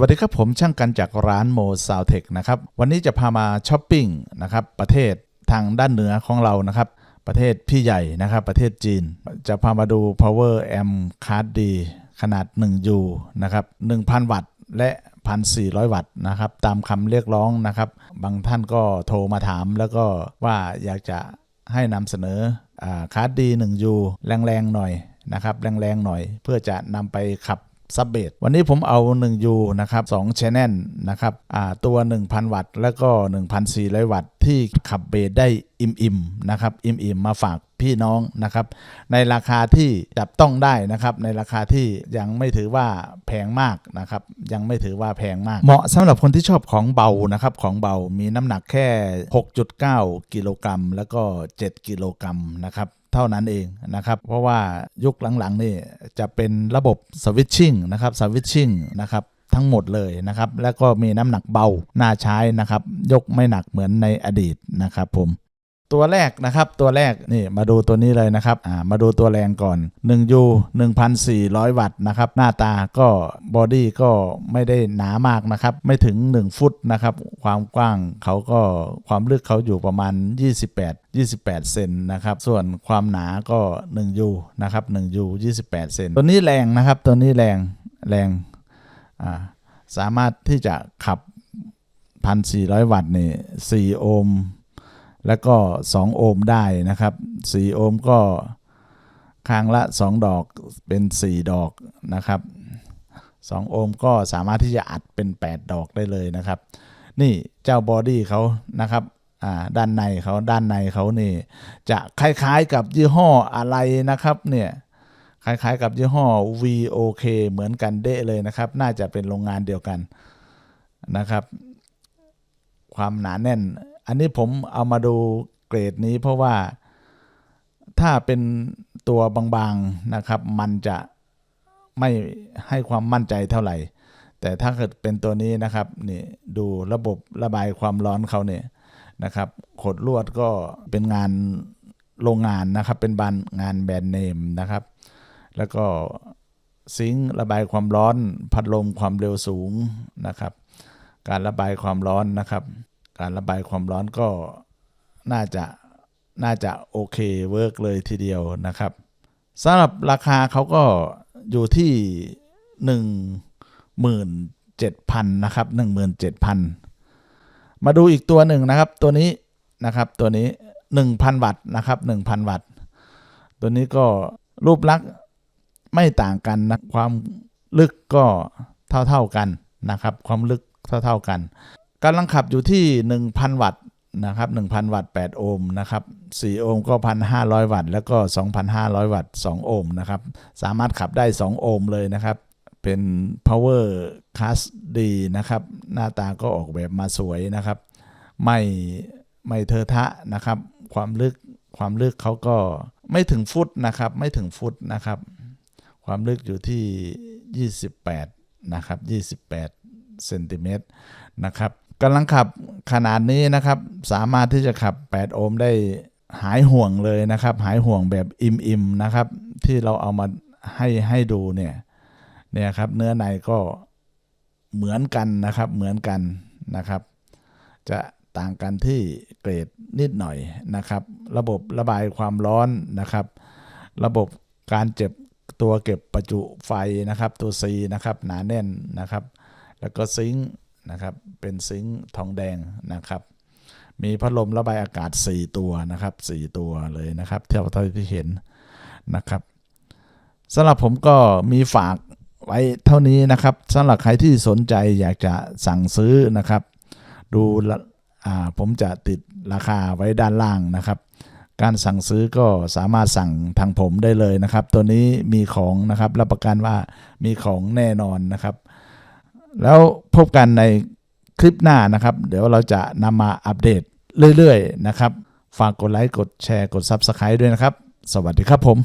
วัสดีครับผมช่างกันจากร้านโมซาวเทคนะครับวันนี้จะพามาช้อปปิ้งนะครับประเทศทางด้านเหนือของเรานะครับ ประเทศพี่ใหญ่นะครับ ประเทศจีน จะพามาดู power amp card D ขนาด 1U นะครับ1,000 วัตต์ และ 1,400 วัตต์นะครับ ตามคำเรียกร้องนะครับ บางท่านก็โทรมาถามแล้วก็ว่าอยากจะให้นำเสนอคาร์ดดี 1U แรงๆหน่อยนะครับ แรงๆหน่อย เพื่อจะนำไปขับ ซับเบสวันนี้ผมเอา 1U นะครับ2 Channel นะครับตัว 1,000 วัตต์ แล้วก็ 1,400 วัตต์ ที่ขับเบสได้อิ่มๆนะครับอิ่มๆมาฝากพี่น้องนะครับในราคาที่จับต้องได้นะครับในราคาที่ยังไม่ถือว่าแพงมากนะครับยังไม่ถือว่าแพงมาก เหมาะสำหรับคนที่ชอบของเบานะครับของเบามีน้ำหนักแค่ 6.9 กิโลกรัมแล้วก็ 7 กิโลกรัมนะครับ เท่านั้นเองนะครับ เพราะว่ายุคหลังๆนี่จะเป็นระบบสวิตชิ่งนะครับสวิตชิ่งนะครับทั้งหมดเลยนะครับ แล้วก็มีน้ำหนักเบาน่าใช้นะครับ ยกไม่หนักเหมือนในอดีตนะครับผม ตัวแรกนะครับ ตัวแรกนี่มาดูตัวนี้เลยนะครับอ่ามาดูตัวแรงก่อน 1U 1,400 วัตต์นะครับ หน้าตาก็บอดี้ก็ไม่ได้หนามากนะครับ ไม่ถึง 1 ฟุตนะครับ ความกว้างเขาก็ความลึกเขาอยู่ประมาณ 28 28 เซนนะครับ ส่วนความหนาก็ 1U นะครับ 1U 28 เซน ตัวนี้แรงนะครับ ตัวนี้แรง แรง อ่า สามารถที่จะขับ 1,400 วัตต์นี่4โอห์ม แล้วก็ 2 โอห์มได้นะครับ 4 โอห์มก็ข้างละ 2 ดอกเป็น 4 ดอกนะครับ 2 โอห์มก็สามารถที่จะอัดเป็น 8 ดอกได้เลยนะครับ นี่เจ้าบอดี้เขานะครับอ่าด้านในเขาด้านในเขานี่ จะคล้ายๆกับยี่ห้ออะไรนะครับเนี่ยคล้ายๆกับยี่ห้อ VOK เหมือนกันเด้เลยนะครับ น่าจะเป็นโรงงานเดียวกันนะครับ ความหนาแน่น อันนี้ผมเอามาดูเกรดนี้เพราะว่าถ้าเป็นตัวบางๆนะครับ มันจะไม่ให้ความมั่นใจเท่าไหร่ แต่ถ้าเกิดเป็นตัวนี้นะครับนี่ดูระบบระบายความร้อนเขาเนี่ยนะครับขดลวดก็เป็นงานโรงงานนะครับ เป็นบานงานแบรนด์เนมนะครับ แล้วก็ซิงระบายความร้อน พัดลมความเร็วสูงนะครับ การระบายความร้อนนะครับ การระบายความร้อนก็น่าจะน่าจะโอเคเวิร์กเลยทีเดียวนะครับสำหรับราคาเขาก็อยู่ที่ 17,000นะครับ17,000 มาดูอีกตัวหนึ่งนะครับ ตัวนี้นะครับตัวนี้ 1,000 วัตต์นะครับ 1,000 วัตต์ ตัวนี้ก็รูปลักษณ์ไม่ต่างกันนะความลึกก็เท่าๆกันนะครับ ความลึกเท่าๆกัน กำลังขับอยู่ที่ 1,000 วัตต์นะครับ1,000 วัตต์ 8 โอห์มนะครับ 4 โอห์มก็ 1,500 วัตต์ แล้วก็ 2,500 วัตต์ 2 โอห์มนะครับ สามารถขับได้ 2 โอห์มเลยนะครับ เป็น power class D นะครับ หน้าตาก็ออกแบบมาสวยนะครับ ไม่ไม่เทอะทะนะครับ ความลึกความลึกเขาก็ไม่ถึงฟุตนะครับ ไม่ถึงฟุตนะครับ ความลึกอยู่ที่ 28 นะครับ 28 เซนติเมตรนะครับ กำลังขับขนาดนี้นะครับ สามารถที่จะขับ 8 โอห์มได้หายห่วงเลยนะครับ หายห่วงแบบอิ่มๆนะครับ ที่เราเอามาให้ให้ดูเนี่ยเนี่ยครับเนื้อในก็เหมือนกันนะครับเหมือนกันนะครับ จะต่างกันที่เกรดนิดหน่อยนะครับ ระบบระบายความร้อนนะครับ ระบบการเจ็บตัวเก็บประจุไฟนะครับ ตัว C นะครับหนาแน่นนะครับ แล้วก็ซิงค์ นะครับเป็นซิงค์ทองแดงนะครับ มีพัดลมระบายอากาศ 4 ตัวนะครับ4ตัวเลยนะครับเท่าที่เห็นนะครับสำหรับผมก็มีฝากไว้เท่านี้นะครับสำหรับใครที่สนใจอยากจะสั่งซื้อนะครับ ดูผมจะติดราคาไว้ด้านล่างนะครับ การสั่งซื้อก็สามารถสั่งทางผมได้เลยนะครับ ตัวนี้มีของนะครับรับประกันว่ามีของแน่นอนนะครับ แล้วพบกันในคลิปหน้านะครับ เดี๋ยวเราจะนำมาอัปเดตเรื่อยๆนะครับ ฝากกดไลค์ กดแชร์ กด Subscribe ด้วยนะครับ สวัสดีครับผม